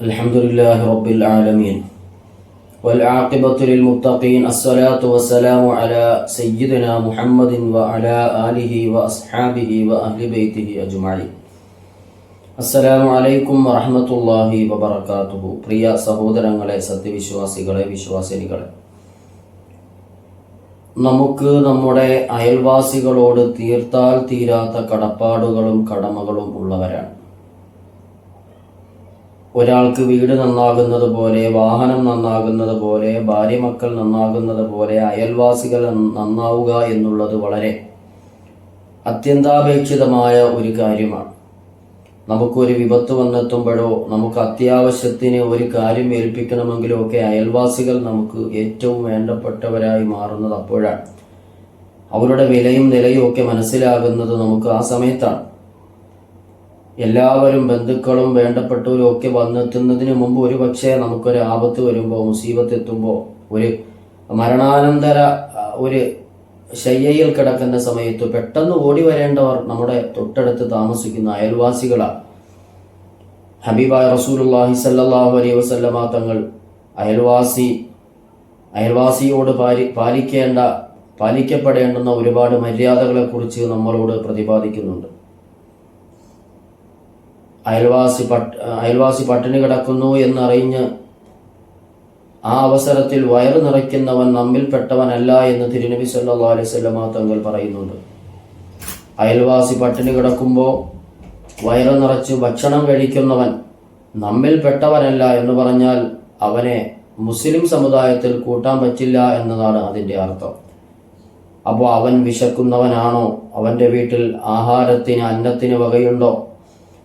الحمد لله رب العالمين والعاقبة للمتقين الصلاة والسلام على سيدنا محمد وعلى آله وأصحابه وأهل بيته أجمعين അസ്സലാമു അലൈക്കും വറഹ്മത്തുള്ളാഹി വബറകാതുഹു പ്രിയ സഹോദരങ്ങളെ സത്യവിശ്വാസികളെ വിശ്വാസിനികളെ നമുക്ക് നമ്മുടെ അയൽവാസികളോട് തീർത്താൽ തീരാത്ത കടപ്പാടുകളും കടമകളും ഉള്ളവരാണ് ഒരാൾക്ക് വീട് നന്നാകുന്നത് പോലെ വാഹനം നന്നാകുന്നത് പോലെ ഭാര്യ മക്കൾ നന്നാകുന്നത് പോലെ അയൽവാസികൾ നന്നാവുക എന്നുള്ളത് വളരെ അത്യന്താപേക്ഷിതമായ ഒരു കാര്യമാണ്. നമുക്കൊരു വിപത്ത് വന്നെത്തുമ്പോഴോ നമുക്ക് അത്യാവശ്യത്തിന് ഒരു കാര്യം ഏൽപ്പിക്കണമെങ്കിലോ ഒക്കെ അയൽവാസികൾ നമുക്ക് ഏറ്റവും വേണ്ടപ്പെട്ടവരായി മാറുന്നത് അപ്പോഴാണ്. അവരുടെ വിലയും നിലയും ഒക്കെ മനസ്സിലാകുന്നത് നമുക്ക് ആ സമയത്താണ്. എല്ലാവരും ബന്ധുക്കളും വേണ്ടപ്പെട്ടവരും ഒക്കെ വന്നെത്തുന്നതിന് മുമ്പ് ഒരു പക്ഷേ നമുക്കൊരു ആപത്ത് വരുമ്പോൾ മുസീബത്ത് എത്തുമ്പോൾ ഒരു മരണാനന്തര ഒരു ശയ്യയിൽ കിടക്കുന്ന സമയത്ത് പെട്ടെന്ന് ഓടി വരേണ്ടവർ നമ്മുടെ തൊട്ടടുത്ത് താമസിക്കുന്ന അയൽവാസികളാണ് ഹബീബായ റസൂലുള്ളാഹി സല്ലാഹു അലൈ വസല്ലമ തങ്ങൾ അയൽവാസി അയൽവാസിയോട് പാലി പാലിക്കേണ്ട പാലിക്കപ്പെടേണ്ടുന്ന ഒരുപാട് മര്യാദകളെ കുറിച്ച് നമ്മളോട് പ്രതിപാദിക്കുന്നുണ്ട്. അയൽവാസി പട്ട അയൽവാസി പട്ടിണി കിടക്കുന്നു എന്നറിഞ്ഞ് ആ അവസരത്തിൽ വയറ് നിറയ്ക്കുന്നവൻ നമ്മിൽപ്പെട്ടവനല്ല എന്ന് തിരുനബി സല്ലല്ലാഹു അലൈഹി വസല്ലമ തങ്ങൾ പറയുന്നുണ്ട്. അയൽവാസി പട്ടിണി കിടക്കുമ്പോൾ വയറ് നിറച്ച് ഭക്ഷണം കഴിക്കുന്നവൻ നമ്മിൽപ്പെട്ടവനല്ല എന്ന് പറഞ്ഞാൽ അവനെ മുസ്ലിം സമുദായത്തിൽ കൂട്ടാൻ പറ്റില്ല എന്നതാണ് അതിന്റെ അർത്ഥം. അപ്പോൾ അവൻ വിശക്കുന്നവനാണോ? അവന്റെ വീട്ടിൽ ആഹാരത്തിന് അന്നത്തിന് വകയുണ്ടോ?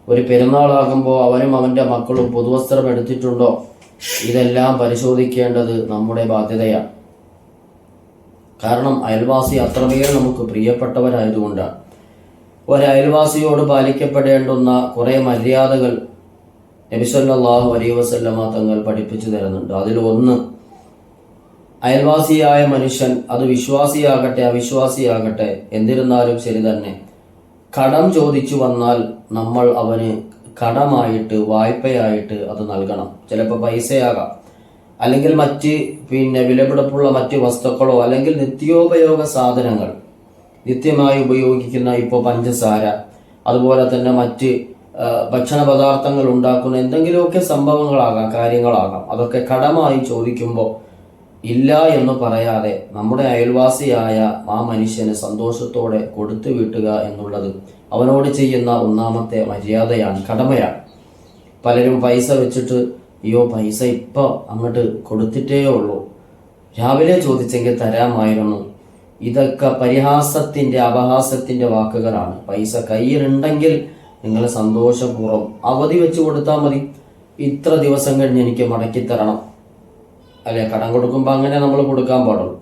ഒരു പെരുന്നാളാകുമ്പോൾ അവനും അവന്റെ മക്കളും പുതുവസ്ത്രം എടുത്തിട്ടുണ്ടോ? ഇതെല്ലാം പരിശോധിക്കേണ്ടത് നമ്മുടെ ബാധ്യതയാണ്. കാരണം അയൽവാസി അത്രമേൽ നമുക്ക് പ്രിയപ്പെട്ടവരായതുകൊണ്ടാണ്. ഒരു അയൽവാസിയോട് പാലിക്കപ്പെടേണ്ടുന്ന കുറേ മര്യാദകൾ നബിസല്ലാഹു അലൈഹി വസല്ലമ തങ്ങൾ പഠിപ്പിച്ചു തരുന്നുണ്ട്. അതിൽ ഒന്ന് അയൽവാസിയായ മനുഷ്യൻ അത് വിശ്വാസിയാകട്ടെ അവിശ്വാസിയാകട്ടെ എന്നിരുന്നാലും ശരി തന്നെ കടം ചോദിച്ചു വന്നാൽ നമ്മൾ അവന് കടമായിട്ട് വായ്പയായിട്ട് അത് നൽകണം. ചിലപ്പോൾ പൈസയാകാം. അല്ലെങ്കിൽ മറ്റ് പിന്നെ വിലപിടിപ്പുള്ള മറ്റ് വസ്തുക്കളോ അല്ലെങ്കിൽ നിത്യോപയോഗ സാധനങ്ങൾ നിത്യമായി ഉപയോഗിക്കുന്ന ഇപ്പോൾ പഞ്ചസാര അതുപോലെ തന്നെ മറ്റ് ഭക്ഷണ പദാർത്ഥങ്ങൾ ഉണ്ടാക്കുന്ന എന്തെങ്കിലുമൊക്കെ സംഭവങ്ങളാകാം കാര്യങ്ങളാകാം. അതൊക്കെ കടമായി ചോദിക്കുമ്പോൾ ഇല്ല എന്ന് പറയാതെ നമ്മുടെ അയൽവാസിയായ ആ മനുഷ്യന് സന്തോഷത്തോടെ കൊടുത്തു വീട്ടുക എന്നുള്ളത് അവനോട് ചെയ്യുന്ന ഒന്നാമത്തെ മര്യാദയാണ് കടമയാണ്. പലരും പൈസ വെച്ചിട്ട് അയ്യോ പൈസ ഇപ്പോൾ അങ്ങോട്ട് കൊടുത്തിട്ടേ ഉള്ളൂ. രാവിലെ ചോദിച്ചെങ്കിൽ തരാമായിരുന്നു. ഇതൊക്കെ പരിഹാസത്തിന്റെ അപഹാസത്തിന്റെ വാക്കുകളാണ്. പൈസ കയ്യിലുണ്ടെങ്കിൽ നിങ്ങൾ സന്തോഷപൂർവം അവധി വെച്ച് കൊടുത്താൽ മതി. ഇത്ര ദിവസം കഴിഞ്ഞ് എനിക്ക് മടക്കി തരണം അല്ലെ? കടം കൊടുക്കുമ്പോൾ അങ്ങനെ നമ്മൾ കൊടുക്കാൻ പാടുള്ളൂ.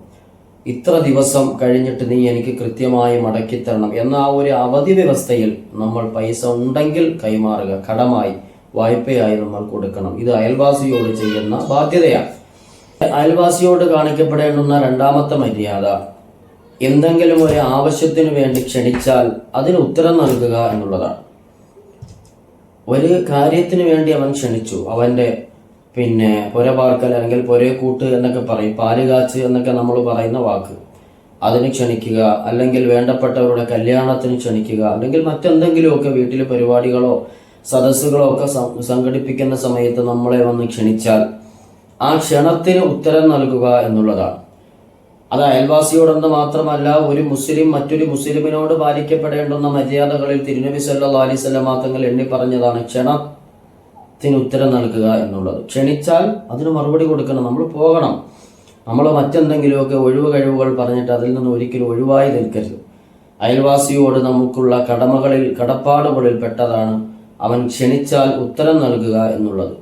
ഇത്ര ദിവസം കഴിഞ്ഞിട്ട് നീ എനിക്ക് കൃത്യമായി മടക്കി തരണം എന്ന ആ ഒരു അവധി വ്യവസ്ഥയിൽ നമ്മൾ പൈസ ഉണ്ടെങ്കിൽ കൈമാറുക. കടമായി വായ്പയായി നമ്മൾ കൊടുക്കണം. ഇത് അയൽവാസിയോട് ചെയ്യുന്ന ബാധ്യതയാണ്. അയൽവാസിയോട് കാണിക്കപ്പെടേണ്ടുന്ന രണ്ടാമത്തെ മര്യാദ എന്തെങ്കിലും ഒരു ആവശ്യത്തിന് വേണ്ടി ക്ഷണിച്ചാൽ അതിന് ഉത്തരം നൽകുക എന്നുള്ളതാണ്. ഒരു കാര്യത്തിന് വേണ്ടി അവൻ ക്ഷണിച്ചു. അവന്റെ പിന്നെ പുര പാർക്കൽ അല്ലെങ്കിൽ പുരയെ കൂട്ട് എന്നൊക്കെ പറയും. പാൽ കാച്ച് എന്നൊക്കെ നമ്മൾ പറയുന്ന വാക്ക്. അതിന് ക്ഷണിക്കുക. അല്ലെങ്കിൽ വേണ്ടപ്പെട്ടവരുടെ കല്യാണത്തിന് ക്ഷണിക്കുക. അല്ലെങ്കിൽ മറ്റെന്തെങ്കിലുമൊക്കെ വീട്ടിൽ പരിപാടികളോ സദസ്സുകളോ ഒക്കെ സംഘടിപ്പിക്കുന്ന സമയത്ത് നമ്മളെ വന്ന് ക്ഷണിച്ചാൽ ആ ക്ഷണത്തിന് ഉത്തരം നൽകുക എന്നുള്ളതാണ്. അത് അയൽവാസിയോടെന്ന് മാത്രമല്ല ഒരു മുസ്ലിം മറ്റൊരു മുസ്ലിമിനോട് പാലിക്കപ്പെടേണ്ടുന്ന മര്യാദകളിൽ തിരുനബി സല്ലാ അലൈസ് മാത്രങ്ങൾ എണ്ണി പറഞ്ഞതാണ് ക്ഷണത്തിന് ഉത്തരം നൽകുക എന്നുള്ളത്. ക്ഷണിച്ചാൽ അതിന് മറുപടി കൊടുക്കണം. നമ്മൾ പോകണം. നമ്മൾ മറ്റെന്തെങ്കിലുമൊക്കെ ഒഴിവ് കഴിവുകൾ പറഞ്ഞിട്ട് അതിൽ നിന്ന് ഒരിക്കലും ഒഴിവായി നിൽക്കരുത്. അയൽവാസിയോട് നമുക്കുള്ള കടമകളിൽ കടപ്പാടുകളിൽ പെട്ടതാണ് അവൻ ക്ഷണിച്ചാൽ ഉത്തരം നൽകുക എന്നുള്ളത്.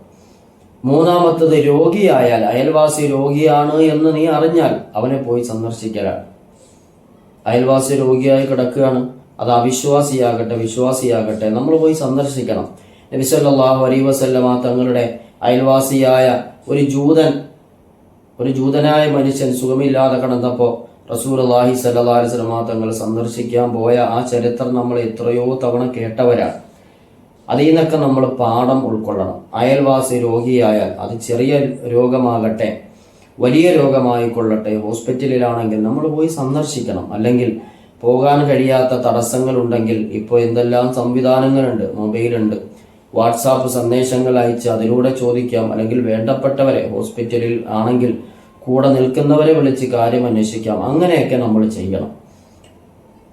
മൂന്നാമത്തത് രോഗിയായാൽ അയൽവാസി രോഗിയാണ് എന്ന് നീ അറിഞ്ഞാൽ അവനെ പോയി സന്ദർശിക്കലാണ്. അയൽവാസി രോഗിയായി കിടക്കുകയാണ്. അത് അവിശ്വാസിയാകട്ടെ വിശ്വാസിയാകട്ടെ നമ്മൾ പോയി സന്ദർശിക്കണം. നബി അലൈ വസല്ലമ തങ്ങളുടെ അയൽവാസിയായ ഒരു ജൂതൻ ഒരു ജൂതനായ മനുഷ്യൻ സുഖമില്ലാതെ കിടന്നപ്പോൾ അള്ളാഹി സല്ലല്ലാഹു അലൈഹി വസല്ലമ തങ്ങൾ സന്ദർശിക്കാൻ പോയ ആ ചരിത്രം നമ്മൾ എത്രയോ തവണ കേട്ടവരാണ്. അതിൽ നിന്നൊക്കെ നമ്മൾ പാഠം ഉൾക്കൊള്ളണം. അയൽവാസി രോഗിയായാൽ അത് ചെറിയ രോഗമാകട്ടെ വലിയ രോഗമായിക്കൊള്ളട്ടെ ഹോസ്പിറ്റലിലാണെങ്കിൽ നമ്മൾ പോയി സന്ദർശിക്കണം. അല്ലെങ്കിൽ പോകാൻ കഴിയാത്ത തടസ്സങ്ങളുണ്ടെങ്കിൽ ഇപ്പോൾ എന്തെല്ലാം സംവിധാനങ്ങളുണ്ട് മൊബൈലുണ്ട് വാട്സാപ്പ് സന്ദേശങ്ങൾ അയച്ച് അതിലൂടെ ചോദിക്കാം. അല്ലെങ്കിൽ വേണ്ടപ്പെട്ടവരെ ഹോസ്പിറ്റലിൽ ആണെങ്കിൽ കൂടെ നിൽക്കുന്നവരെ വിളിച്ച് കാര്യം അന്വേഷിക്കാം. അങ്ങനെയൊക്കെ നമ്മൾ ചെയ്യണം.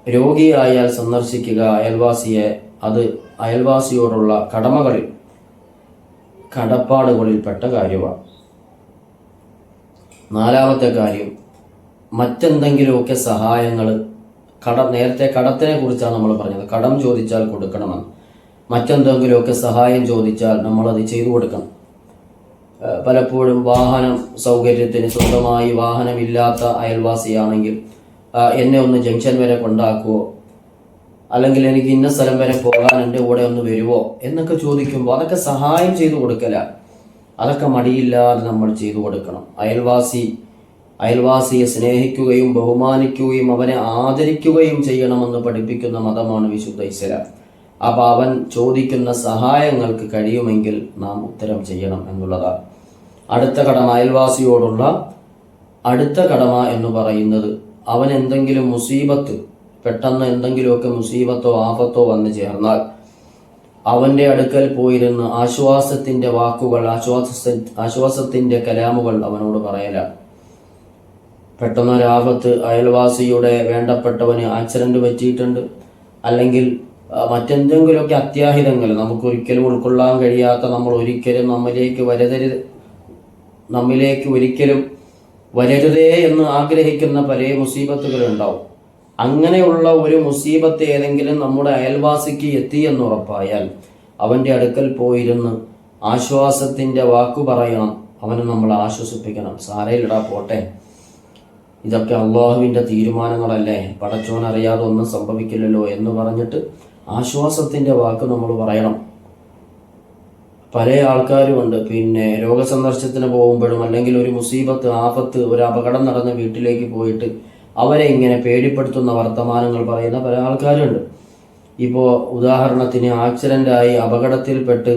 രോഗിയായാൽ സന്ദർശിക്കുക. അയൽവാസിയെ അത് അയൽവാസിയോടുള്ള കടമകളിൽ കടപ്പാടുകളിൽപ്പെട്ട കാര്യമാണ്. നാലാമത്തെ കാര്യം മറ്റെന്തെങ്കിലുമൊക്കെ സഹായങ്ങൾ കട നേരത്തെ കടത്തിനെ കുറിച്ചാണ് നമ്മൾ പറഞ്ഞത്. കടം ചോദിച്ചാൽ കൊടുക്കണമെന്ന്. മറ്റെന്തെങ്കിലുമൊക്കെ സഹായം ചോദിച്ചാൽ നമ്മളത് ചെയ്തു കൊടുക്കണം. പലപ്പോഴും വാഹനം സൗകര്യത്തിന് സ്വന്തമായി വാഹനമില്ലാത്ത അയൽവാസിയാണെങ്കിൽ എന്നെ ഒന്ന് ജംഗ്ഷൻ വരെ കൊണ്ടാക്കുവോ? അല്ലെങ്കിൽ എനിക്ക് ഇന്ന സ്ഥലം വരെ പോകാൻ എന്റെ കൂടെ ഒന്ന് വരുവോ? എന്നൊക്കെ ചോദിക്കുമ്പോൾ അതൊക്കെ സഹായം ചെയ്തു കൊടുക്കല. അതൊക്കെ മടിയില്ലാതെ നമ്മൾ ചെയ്തു കൊടുക്കണം. അയൽവാസി അയൽവാസിയെ സ്നേഹിക്കുകയും ബഹുമാനിക്കുകയും അവനെ ആദരിക്കുകയും ചെയ്യണമെന്ന് പഠിപ്പിക്കുന്ന മതമാണ് വിശുദ്ധ ഇസ്ലാം. അപ്പൊ അവൻ ചോദിക്കുന്ന സഹായങ്ങൾക്ക് കഴിയുമെങ്കിൽ നാം ഉത്തരം ചെയ്യണം എന്നുള്ളതാണ് അടുത്ത കടമ അയൽവാസിയോടുള്ള അടുത്ത കടമ എന്ന് പറയുന്നത് അവൻ എന്തെങ്കിലും മുസീബത്ത് പെട്ടെന്ന് എന്തെങ്കിലുമൊക്കെ മുസീബത്തോ ആപത്തോ വന്നു ചേർന്നാൽ അവന്റെ അടുക്കൽ പോയിരുന്ന് ആശ്വാസത്തിന്റെ വാക്കുകൾ ആശ്വാസ ആശ്വാസത്തിന്റെ കലാമുകൾ അവനോട് പറയലാണ് പെട്ടെന്നൊരാപത്ത് അയൽവാസിയുടെ വേണ്ടപ്പെട്ടവന് ആക്സിഡന്റ് പറ്റിയിട്ടുണ്ട്. അല്ലെങ്കിൽ മറ്റെന്തെങ്കിലുമൊക്കെ അത്യാഹിതങ്ങൾ നമുക്ക് ഒരിക്കലും ഉൾക്കൊള്ളാൻ കഴിയാത്ത നമ്മൾ ഒരിക്കലും നമ്മിലേക്ക് വരതരുത് നമ്മിലേക്ക് ഒരിക്കലും വരരുതേ എന്ന് ആഗ്രഹിക്കുന്ന പല മുസീബത്തുകൾ ഉണ്ടാവും അങ്ങനെയുള്ള ഒരു മുസീബത്ത് ഏതെങ്കിലും നമ്മുടെ അയൽവാസിക്ക് എത്തി എന്ന് ഉറപ്പായാൽ അവന്റെ അടുക്കൽ പോയിരുന്ന് ആശ്വാസത്തിന്റെ വാക്കു പറയണം. അവനെ നമ്മൾ ആശ്വസിപ്പിക്കണം. സാരയിലിടാ പോട്ടെ. ഇതൊക്കെ അള്ളാഹുവിന്റെ തീരുമാനങ്ങളല്ലേ? പടച്ചോൻ അറിയാതെ ഒന്നും സംഭവിക്കില്ലല്ലോ എന്ന് പറഞ്ഞിട്ട് ആശ്വാസത്തിന്റെ വാക്ക് നമ്മൾ പറയണം. പല ആൾക്കാരുമുണ്ട്. പിന്നെ രോഗസന്ദർശനത്തിന് പോകുമ്പോഴും അല്ലെങ്കിൽ ഒരു മുസീബത്ത് ആപത്ത് ഒരു അപകടം നടന്ന വീട്ടിലേക്ക് പോയിട്ട് അവരെ ഇങ്ങനെ പേടിപ്പെടുത്തുന്ന വർത്തമാനങ്ങൾ പറയുന്ന പല ആൾക്കാരുണ്ട്. ഇപ്പോൾ ഉദാഹരണത്തിന് ആക്സിഡന്റായി അപകടത്തിൽപ്പെട്ട്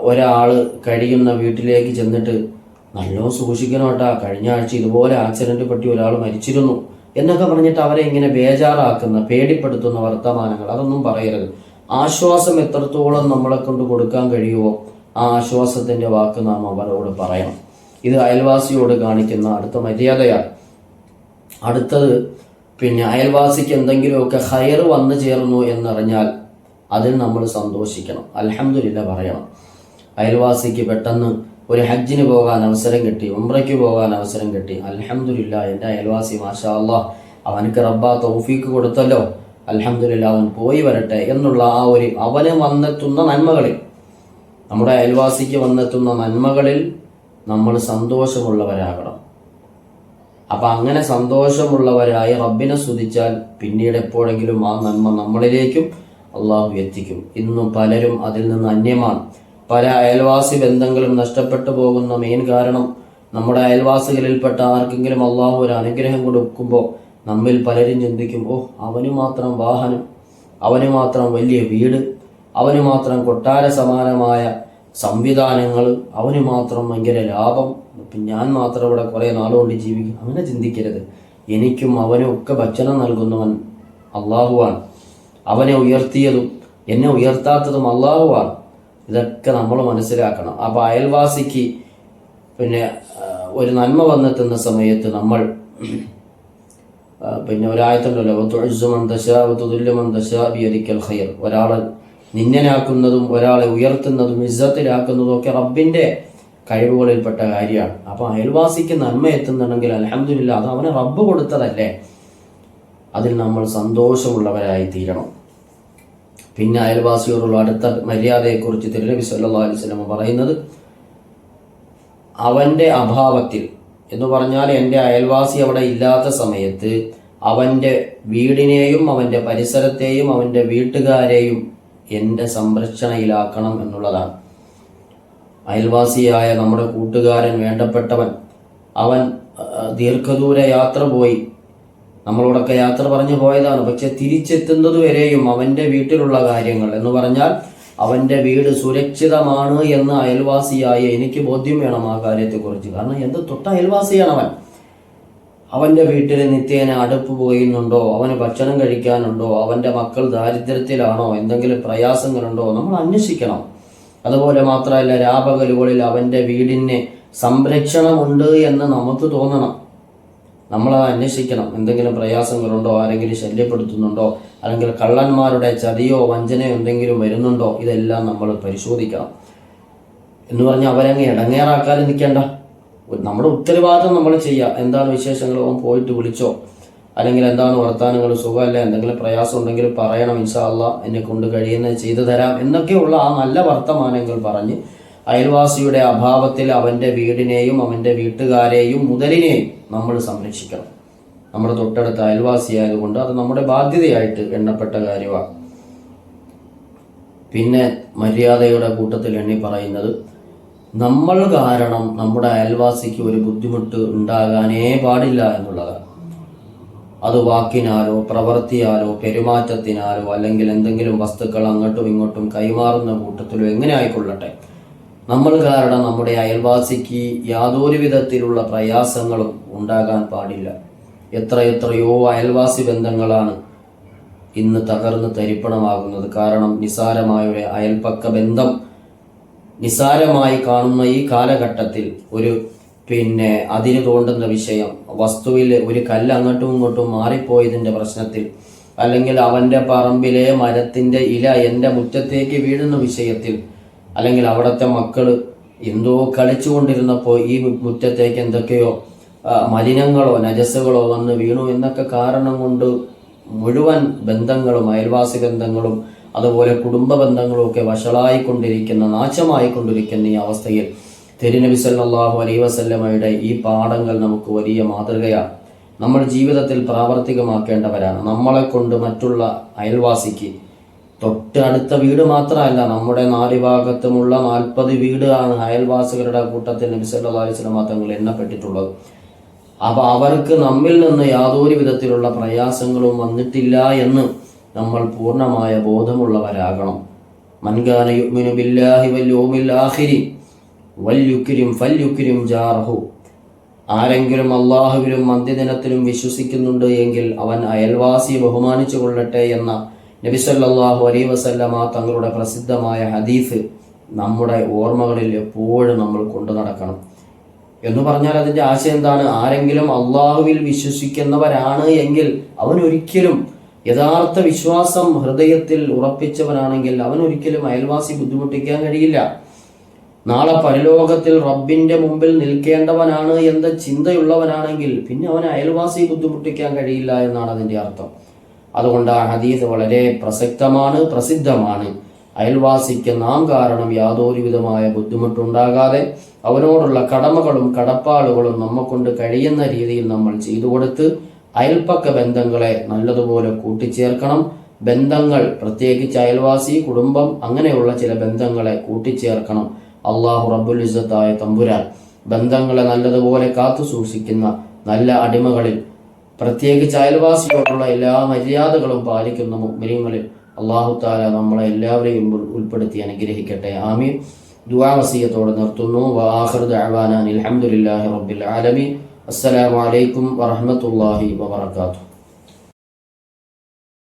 ഒരാൾ കഴിയുന്ന വീട്ടിലേക്ക് ചെന്നിട്ട് നല്ലോണം സൂക്ഷിക്കണം കേട്ടാ കഴിഞ്ഞ ആഴ്ച ഇതുപോലെ ആക്സിഡന്റ് പറ്റി ഒരാൾ മരിച്ചിരുന്നു. എന്നൊക്കെ പറഞ്ഞിട്ട് അവരെ ഇങ്ങനെ ബേജാറാക്കുന്ന പേടിപ്പെടുത്തുന്ന വർത്തമാനങ്ങൾ. അതൊന്നും പറയരുത്. ആശ്വാസം എത്രത്തോളം നമ്മളെ കൊണ്ട് കൊടുക്കാൻ കഴിയുമോ ആ ആശ്വാസത്തിന്റെ വാക്ക് നാം അവരോട് പറയണം. ഇത് അയൽവാസിയോട് കാണിക്കുന്ന അടുത്ത മര്യാദയാണ്. അടുത്തത് പിന്നെ അയൽവാസിക്ക് എന്തെങ്കിലുമൊക്കെ ഹയർ വന്നു ചേർന്നു എന്നറിഞ്ഞാൽ അതിൽ നമ്മൾ സന്തോഷിക്കണം. അലഹമില്ല പറയണം. അയൽവാസിക്ക് പെട്ടെന്ന് ഒരു ഹജ്ജിന് പോകാൻ അവസരം കിട്ടി ഉംറയ്ക്ക് പോകാൻ അവസരം കിട്ടി. അലഹമുല്ല എന്റെ അയൽവാസി മാഷാ അള്ളാഹ് അവനക്ക് റബ്ബ തൗഫീക്ക് കൊടുത്തല്ലോ. അലഹമുല്ല അവൻ പോയി വരട്ടെ എന്നുള്ള ആ ഒരു അവന് വന്നെത്തുന്ന നന്മകളിൽ നമ്മുടെ അയൽവാസിക്ക് വന്നെത്തുന്ന നന്മകളിൽ നമ്മൾ സന്തോഷമുള്ളവരാകണം. അപ്പൊ അങ്ങനെ സന്തോഷമുള്ളവരായി റബ്ബിനെ സ്തുതിച്ചാൽ പിന്നീട് എപ്പോഴെങ്കിലും ആ നന്മ നമ്മളിലേക്കും അള്ളാഹു എത്തിക്കും. ഇന്നും പലരും അതിൽ നിന്ന് അന്യമാണ്. പല അയൽവാസി ബന്ധങ്ങളും നഷ്ടപ്പെട്ടു പോകുന്ന മെയിൻ കാരണം നമ്മുടെ അയൽവാസികളിൽപ്പെട്ട ആർക്കെങ്കിലും അള്ളാഹു ഒരു അനുഗ്രഹം കൊടുക്കുമ്പോൾ നമ്മിൽ പലരും ചിന്തിക്കും ഓ അവന് മാത്രം വാഹനം അവന് മാത്രം വലിയ വീട് അവന് മാത്രം കൊട്ടാര സമാനമായ സംവിധാനങ്ങൾ അവന് മാത്രം ഭയങ്കര ലാഭം ഞാൻ മാത്രം ഇവിടെ കുറേ നാളുകൊണ്ട് ജീവിക്കും. അങ്ങനെ ചിന്തിക്കരുത്. എനിക്കും അവനും ഒക്കെ ഭക്ഷണം നൽകുന്നവൻ അള്ളാഹുവാണ്. അവനെ ഉയർത്തിയതും എന്നെ ഉയർത്താത്തതും അള്ളാഹുവാണ്. ഇതൊക്കെ നമ്മൾ മനസ്സിലാക്കണം. അപ്പോൾ അയൽവാസിക്ക് പിന്നെ ഒരു നന്മ വന്നെത്തുന്ന സമയത്ത് നമ്മൾ പിന്നെ ഒരായത്തുണ്ടല്ലോ ബിയദിക്കൽ ഖൈർ. ഒരാളെ നിന്നനാക്കുന്നതും ഒരാളെ ഉയർത്തുന്നതും ഇസ്സത്തിലാക്കുന്നതും ഒക്കെ റബ്ബിന്റെ കഴിവുകളിൽപ്പെട്ട കാര്യമാണ്. അപ്പോൾ അയൽവാസിക്ക് നന്മ എത്തുന്നുണ്ടെങ്കിൽ അലഹമില്ല അത് അവന് റബ്ബ് കൊടുത്തതല്ലേ? അതിൽ നമ്മൾ സന്തോഷമുള്ളവരായി തീരണം പിന്നെ അയൽവാസിയോടുള്ള അടുത്ത മര്യാദയെക്കുറിച്ച് തിരുനബി സല്ലാ അലൈഹി വസല്ലം പറയുന്നത് അവന്റെ അഭാവത്തിൽ എന്ന് പറഞ്ഞാൽ എന്റെ അയൽവാസി അവിടെ ഇല്ലാത്ത സമയത്ത് അവന്റെ വീടിനെയും അവന്റെ പരിസരത്തെയും അവന്റെ വീട്ടുകാരെയും എന്റെ സംരക്ഷണയിലാക്കണം എന്നുള്ളതാണ്. അയൽവാസിയായ നമ്മുടെ കൂട്ടുകാരൻ വേണ്ടപ്പെട്ടവൻ അവൻ ദീർഘദൂര യാത്ര പോയി നമ്മളോടൊക്കെ യാത്ര പറഞ്ഞു പോയതാണ്. പക്ഷെ തിരിച്ചെത്തുന്നത് വരെയും അവന്റെ വീട്ടിലുള്ള കാര്യങ്ങൾ എന്ന് പറഞ്ഞാൽ അവന്റെ വീട് സുരക്ഷിതമാണ് എന്ന് അയൽവാസിയായ എനിക്ക് ബോധ്യം വേണം ആ കാര്യത്തെക്കുറിച്ച്. കാരണം എന്ത് തൊട്ട അയൽവാസിയാണ് അവൻ. അവന്റെ വീട്ടിൽ നിത്യേന അടുപ്പ് പോയുന്നുണ്ടോ? അവന് ഭക്ഷണം കഴിക്കാനുണ്ടോ? അവന്റെ മക്കൾ ദാരിദ്ര്യത്തിലാണോ? എന്തെങ്കിലും പ്രയാസങ്ങളുണ്ടോ? നമ്മൾ അന്വേഷിക്കണം. അതുപോലെ മാത്രമല്ല രാപകലുകളിൽ അവന്റെ വീടിന് സംരക്ഷണമുണ്ട് എന്ന് നമുക്ക് തോന്നണം. നമ്മൾ അന്വേഷിക്കണം. എന്തെങ്കിലും പ്രയാസങ്ങളുണ്ടോ? ആരെങ്കിലും ശല്യപ്പെടുത്തുന്നുണ്ടോ? അല്ലെങ്കിൽ കള്ളന്മാരുടെ ചതിയോ വഞ്ചനയോ എന്തെങ്കിലും വരുന്നുണ്ടോ? ഇതെല്ലാം നമ്മൾ പരിശോധിക്കണം. എന്ന് പറഞ്ഞാൽ അവരങ്ങ് ഇടങ്ങേറാക്കാതെ നിൽക്കേണ്ട. നമ്മുടെ ഉത്തരവാദിത്വം നമ്മൾ ചെയ്യുക. എന്താണ് വിശേഷങ്ങൾ? പോയിട്ട് വിളിച്ചോ? അല്ലെങ്കിൽ എന്താണ് വർത്താനങ്ങൾ? സുഖമല്ല? എന്തെങ്കിലും പ്രയാസം ഉണ്ടെങ്കിൽ പറയണം. ഇൻഷാ അല്ല എന്നെ കൊണ്ട് കഴിയുന്നത് ചെയ്തു തരാം. എന്നൊക്കെയുള്ള ആ നല്ല വർത്തമാനങ്ങൾ പറഞ്ഞ് അയൽവാസിയുടെ അഭാവത്തിൽ അവന്റെ വീടിനെയും അവന്റെ വീട്ടുകാരെയും മുതലിനെയും നമ്മൾ സംരക്ഷിക്കണം. നമ്മുടെ തൊട്ടടുത്ത അയൽവാസിയായതുകൊണ്ട് അത് നമ്മുടെ ബാധ്യതയായിട്ട് എണ്ണപ്പെട്ട കാര്യമാണ് പിന്നെ മര്യാദയുടെ കൂട്ടത്തിൽ എണ്ണി പറയുന്നത് നമ്മൾ കാരണം നമ്മുടെ അയൽവാസിക്ക് ഒരു ബുദ്ധിമുട്ട് ഉണ്ടാകാനേ പാടില്ല എന്നുള്ളതാണ്. അത് വാക്കിനാലോ പ്രവൃത്തിയാലോ പെരുമാറ്റത്തിനാലോ അല്ലെങ്കിൽ എന്തെങ്കിലും വസ്തുക്കൾ അങ്ങോട്ടും ഇങ്ങോട്ടും കൈമാറുന്ന കൂട്ടത്തിലോ എങ്ങനെ ആയിക്കൊള്ളട്ടെ? നമ്മൾ കാരണം നമ്മുടെ അയൽവാസിക്ക് യാതൊരു വിധത്തിലുള്ള പ്രയാസങ്ങളും ഉണ്ടാകാൻ പാടില്ല. എത്ര എത്രയോ അയൽവാസി ബന്ധങ്ങളാണ് ഇന്ന് തകർന്ന് തരിപ്പണമാകുന്നത്. കാരണം നിസാരമായ ഒരു അയൽപ്പക്ക ബന്ധം നിസാരമായി കാണുന്ന ഈ കാലഘട്ടത്തിൽ ഒരു പിന്നെ അതിന് തോണ്ടുന്ന വിഷയം വസ്തുവിൽ ഒരു കല്ല് അങ്ങോട്ടും ഇങ്ങോട്ടും മാറിപ്പോയതിന്റെ പ്രശ്നത്തിൽ അല്ലെങ്കിൽ അവന്റെ പറമ്പിലെ മരത്തിന്റെ ഇല എന്റെ മുറ്റത്തേക്ക് വീഴുന്ന വിഷയത്തിൽ അല്ലെങ്കിൽ അവിടുത്തെ മക്കൾ എന്തോ കളിച്ചുകൊണ്ടിരുന്നപ്പോൾ ഈ മുറ്റത്തേക്ക് എന്തൊക്കെയോ മലിനങ്ങളോ നജസ്സുകളോ വന്ന് വീണു എന്നൊക്കെ കാരണം കൊണ്ട് മുഴുവൻ ബന്ധങ്ങളും അയൽവാസി ബന്ധങ്ങളും അതുപോലെ കുടുംബ ബന്ധങ്ങളും ഒക്കെ വഷളായിക്കൊണ്ടിരിക്കുന്ന നാശമായിക്കൊണ്ടിരിക്കുന്ന ഈ അവസ്ഥയിൽ തിരുനബി സല്ലാഹു അലൈ വസല്ലമയുടെ ഈ പാഠങ്ങൾ നമുക്ക് വലിയ മാതൃകയാണ് നമ്മൾ ജീവിതത്തിൽ പ്രാവർത്തികമാക്കേണ്ടവരാണ്. നമ്മളെ കൊണ്ട് മറ്റുള്ള അയൽവാസിക്ക് തൊട്ട് അടുത്ത വീട് മാത്രമല്ല നമ്മുടെ നാല് ഭാഗത്തുമുള്ള നാൽപ്പത് വീടാണ് അയൽവാസികളുടെ കൂട്ടത്തിൽ നബി സല്ലല്ലാഹു അലൈഹി എണ്ണപ്പെട്ടിട്ടുള്ളത്. അപ്പൊ അവർക്ക് നമ്മിൽ നിന്ന് യാതൊരു വിധത്തിലുള്ള പ്രയാസങ്ങളും വന്നിട്ടില്ല എന്ന് നമ്മൾ പൂർണമായ ബോധമുള്ളവരാകണം. മൻകാന ഫല്യുക്രിം ആരെങ്കിലും അള്ളാഹുവിലും അന്ത്യദിനത്തിലും വിശ്വസിക്കുന്നുണ്ട് എങ്കിൽ അവൻ അയൽവാസിയെ ബഹുമാനിച്ചു കൊള്ളട്ടെ എന്ന നബിസല്ലാഹു അലൈ വസല്ലമ തങ്ങളുടെ പ്രസിദ്ധമായ ഹദീഫ് നമ്മുടെ ഓർമ്മകളിൽ എപ്പോഴും നമ്മൾ കൊണ്ടു നടക്കണം. എന്ന് പറഞ്ഞാൽ അതിന്റെ ആശയം എന്താണ്? ആരെങ്കിലും അള്ളാഹുവിൽ വിശ്വസിക്കുന്നവരാണ് എങ്കിൽ അവൻ ഒരിക്കലും യഥാർത്ഥ വിശ്വാസം ഹൃദയത്തിൽ ഉറപ്പിച്ചവനാണെങ്കിൽ അവൻ ഒരിക്കലും അയൽവാസി ബുദ്ധിമുട്ടിക്കാൻ കഴിയില്ല. നാളെ പരലോകത്തിൽ റബ്ബിന്റെ മുമ്പിൽ നിൽക്കേണ്ടവനാണ് എന്ന ചിന്തയുള്ളവനാണെങ്കിൽ പിന്നെ അവൻ അയൽവാസി ബുദ്ധിമുട്ടിക്കാൻ കഴിയില്ല എന്നാണ് അതിന്റെ അർത്ഥം. അതുകൊണ്ട് ആ ഹദീസ് വളരെ പ്രസക്തമാണ് പ്രസിദ്ധമാണ്. അയൽവാസിക്ക് നാം കാരണം യാതൊരുവിധമായ ബുദ്ധിമുട്ടുണ്ടാകാതെ അവനോടുള്ള കടമകളും കടപ്പാടുകളും നമ്മക്കൊണ്ട് കഴിയുന്ന രീതിയിൽ നമ്മൾ ചെയ്തു കൊടുത്ത് അയൽപ്പക്ക ബന്ധങ്ങളെ നല്ലതുപോലെ കൂട്ടിച്ചേർക്കണം. ബന്ധങ്ങൾ പ്രത്യേകിച്ച് അയൽവാസി കുടുംബം അങ്ങനെയുള്ള ചില ബന്ധങ്ങളെ കൂട്ടിച്ചേർക്കണം. അള്ളാഹു റബ്ബുൽ ഇസ്സത്തായ തമ്പുരാൻ ബന്ധങ്ങളെ നല്ലതുപോലെ കാത്തു സൂക്ഷിക്കുന്ന നല്ല അടിമകളിൽ പ്രത്യേകിച്ച് അയൽവാസിയോടുള്ള എല്ലാ മര്യാദകളും പാലിക്കുന്ന മുഗ്മിനീങ്ങളിൽ അള്ളാഹു താല നമ്മളെ എല്ലാവരെയും ഉൾപ്പെടുത്തി അനുഗ്രഹിക്കട്ടെ. ആമീൻ. ദുവാമസീയത്തോടെ നിർത്തുന്നു. അൽഹംദുലില്ലാഹി റബ്ബിൽ ആലമീൻ. വറഹ്മത്തുള്ളാഹി വബറകാതുഹു.